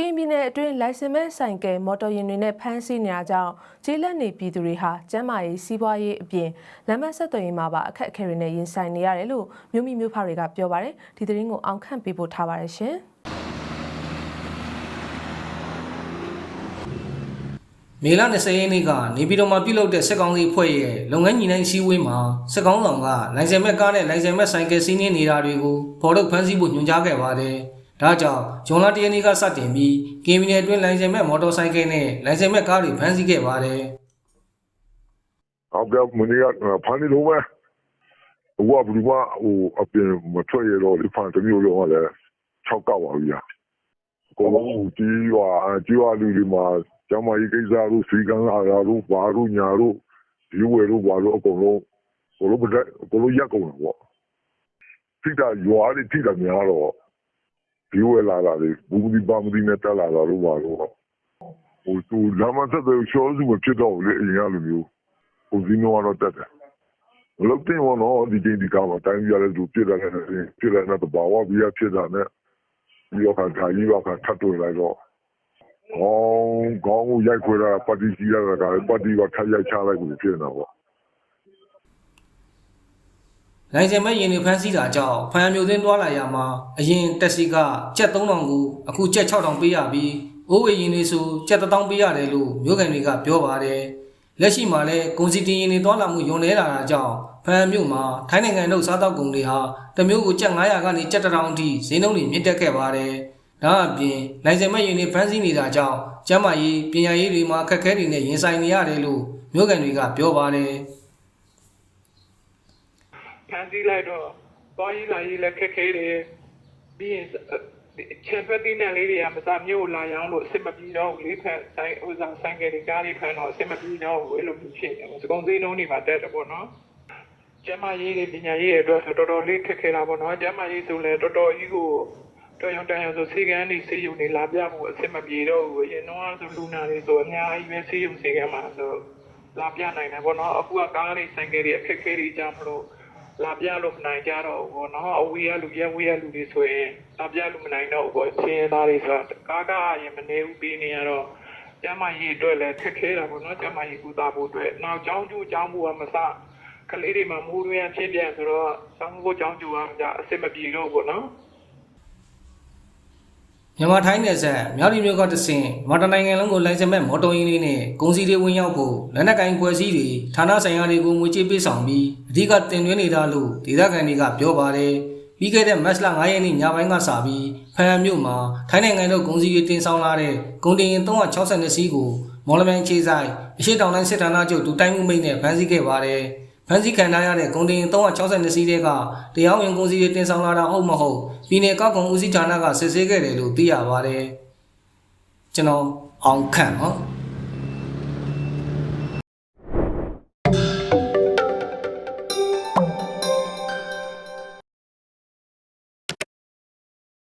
ကင်းပြည်နယ်အတွင်းလိုင်စင်မဲ့ဆိုင်ကယ်မော်တော်ယာဉ်တွေနဲ့ဖမ်းဆီးနေတာကြောင့်ကျေးလက်နေပြည်သူတွေဟာကျန်းမာရေးစီးပွားရေးအပြင်လမ်းမဆက်သွယ်ရေးမှာပါအခက်အခဲတွေနဲ့ရင်ဆိုင်နေရတယ်လို့မြို့မိမြို့ဖတွေကပြောပါတယ်ဒီသတင်းကိုအောင်ခန့်ပေးပို့ထားပါတယ်ရှင်မေလ20ရက်နေ့ကနေပြည်တော်မှာပြုလုပ်တဲ့စစ်ကောင်စီအဖွဲ့ရဲ့လုပ်ငန်းညီနိုင်စည်းဝေးမှာစစ်ကောင်ဆောင်ကလိုင်စင်မဲ့ကားနဲ့လိုင်စင်မဲ့ဆိုင်ကယ်စီးနင်းနေတာတွေကိုဖော်ထုတ်ဖမ်းဆီးဖို့ညွှန်ကြားခဲ့ပါတယ်။ ဒါကြောင့်ဂျွန်လာတရနေ့ကစတင်ပြီးကင်မီနယ်အတွင်းလိုင်စင်မဲ့မော်တော်ဆိုင်ကယ်နဲ့လိုင်စင်မဲ့ကားတွေဖမ်းဆီးခဲ့ပါတယ်အောက်ကမနေ့ကဖမ်းနေလို့ပဲဟိုကဘူးကဟိုအပြင်မထွက်ရတော့ဒီဖန်တမျိုးလုံးကလည်း6ကောက်ပါပြီ။ကိုလုံးကြီးရွာကြီးရွာလူတွေမှာကျမကြီးကိစ္စတို့စီကံလာတို့ဘာတို့ညာတို့ဒီဝဲတို့ဘာတို့အကုန်လုံးကိုလုံးပတ်ကိုလုံးရက်ကုန်တော့ပေါ့။ထိတာရွာတွေထိတာများတော့ ဒီဝဲလာတာလေဘူးဒီဘာမဒီနဲ့တက်လာတာတို့ဘာလို့ဟိုသူလမ်းမဆက်တဲ့ရှောင်းစုမဖြစ်တော့ဘူးလေအရင်ကလိုမျိုးကိုစီနိုကတော့တက်တယ်မလုပ်တင်ဘောနော်ဒီချိန်ဒီကမှာတိုင်းပြရတဲ့သူပြစ်တယ်နဲ့ပြစ်တယ်နဲ့တဘာဝဘီးရဖြစ်တာနဲ့ဒီတော့ခါခါကြီးတော့ခါထပ်တွေ့လိုက်တော့ကောင်းကောင်းကိုရိုက်ခွဲတာပတ်တီကြီးရတာကလည်းပတ်တီကထပ်ရိုက်ချလိုက်ပြီးဖြစ်နေတာပေါ့။ လိုင်စင်မဲ့ယာဉ်တွေဖမ်းဆီးတာကြောင့်ဖမ်းမျိုးသိန်းသွားလာရမှာအရင်တက်စီကကျပ်3000ကိုအခုကျပ်6000ပေးရပြီးအိုးဝေယာဉ်တွေဆိုကျပ်1000ပေးရတယ်လို့မြို့ကန်တွေကပြောပါတယ်။လက်ရှိမှာလည်းကုန်စီတင်ယာဉ်တွေသွားလာမှုယုံနေလာတာကြောင့်ဖမ်းမြို့မှာထိုင်းနိုင်ငံတို့စားတောက်ကုန်တွေဟာတစ်မျိုးကိုကျပ်900ကနေကျပ်1000အထိဈေးနှုန်းတွေမြင့်တက်ခဲ့ပါတယ်။ဒါအပြင်လိုင်စင်မဲ့ယာဉ်တွေဖမ်းဆီးနေတာကြောင့်ကျန်းမာရေးပညာရေးတွေမှာခက်ခဲတွေနဲ့ရင်ဆိုင်နေရတယ်လို့မြို့ကန်တွေကပြောပါတယ်။ ဖန်စီလိုက်တော့သွားရေးလာရေးလည်းခက်ခဲတယ်ပြီးရင်ချန်ဖက်တင်းနဲ့လေးတွေကမစားမျိုးလာရောင်းလို့အစ်မပြေတော့ဘူးလေးဖက်ဆိုင်ဥစားဆိုင်ကလေးကားလေးဖန်တော့အစ်မပြေတော့ဘူးအဲ့လိုမျိုးဖြစ်နေတယ်စကုံစင်းလုံးတွေမှာတက်တယ်ပေါ့နော်ကျမရေးတွေပညာရေးတွေအတွက်ဆိုတော်တော်လေးခက်ခဲတာပေါ့နော်ကျမရေးဆိုလည်းတော်တော်ကြီးကိုတော်ရုံတန်ရုံဆိုစေကန်းနေစေယုံနေလာပြဖို့အစ်မပြေတော့ဘူးအရင်တော့ဆိုလူနာတွေဆိုအများကြီးပဲစေယုံစေကန်းမှာဆိုလာပြနိုင်တယ်ပေါ့နော်အခုကကားလေးဆိုင်ကယ်တွေအခက်ခဲတွေကြောင့်မလို့ လာပြလို့မနိုင်ကြတော့ဘူးပေါ့နော်အဝေးရလူရဲဝေးရလူတွေဆိုရင်လာပြလို့မနိုင်တော့ဘူးပေါ့ဆင်းရဲသားတွေဆိုတော့ကားကားရင်မနေဘူးပြီးနေရတော့ကျမကြီးအတွက်လည်းခက်ခဲတာပေါ့နော်ကျမကြီးကူတာဖို့အတွက်နောက်ចောင်းကျူចောင်းဘူးကမစကလေးတွေမှာမူးရင်းဖြစ်ပြန်ဆိုတော့ဆောင်းဖို့ចောင်းကျူကမကြအစ်မပြေတော့ဘူးပေါ့နော် မြန်မာထိုင်းနယ်စပ်မြောက်ဒီမြို့ကတဆင်မော်တော်နိုင်ငံလုံးကိုလိုင်စင်မဲ့မော်တော်ယာဉ်တွေနဲ့ကုန်စည်တွေဝင်ရောက်ဖို့လက်နက်ကိုင်ဖွဲ့စည်းတွေဌာနဆိုင်ရာတွေကိုငွေကြေးပေးဆောင်ပြီးအဓိကတင်သွင်းနေတာလို့ဒေသခံတွေကပြောပါတယ်ပြီးခဲ့တဲ့မတ်လ9ရက်နေ့ညပိုင်းကစပြီးဖန်မြို့မှာထိုင်းနိုင်ငံတို့ကုန်စည်တွေတင်ဆောင်လာတဲ့ကုန်တင်ရင်362စီးကိုမော်လမြိုင်ခြေဆိုင်အရှိတောင်တိုင်းစစ်ဌာနချုပ်ဒူတိုင်းမှုမိတ်နဲ့ဖမ်းဆီးခဲ့ပါတယ် ဖမ်းဆီးခံထားရတဲ့ကုန်တင်362စီးတဲ့ကတရားဝင်ကုန်စည်တွေတင်ဆောင်လာတာဟုတ်မဟုတ်ပြည်내ကောက်ကုန်ဦးစီးဌာနကစစ်ဆေးခဲ့တယ်လို့သိရပါတယ်ကျွန်တော်အောင်ခန့်နော်